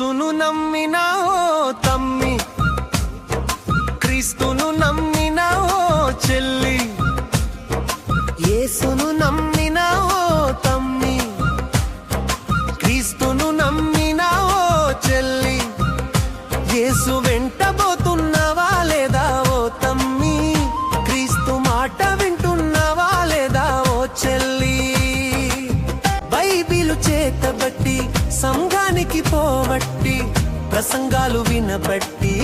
యేసును నమ్మినా ఓ తమ్మి. క్రీస్తును నమ్మినా ఓ చెల్లి. యేసును నమ్మినా ఓ తమ్మి. క్రీస్తును నమ్మినా ఓ చెల్లి. యేసు వెంటబోతున్నవా లేదా ఓ తమ్మి? క్రీస్తు మాట వింటున్నవా లేదా ఓ చెల్లి? బైబిలు చేతబట్టి సంఘానికి పోవట్టి ప్రసంగాలు వినబట్టి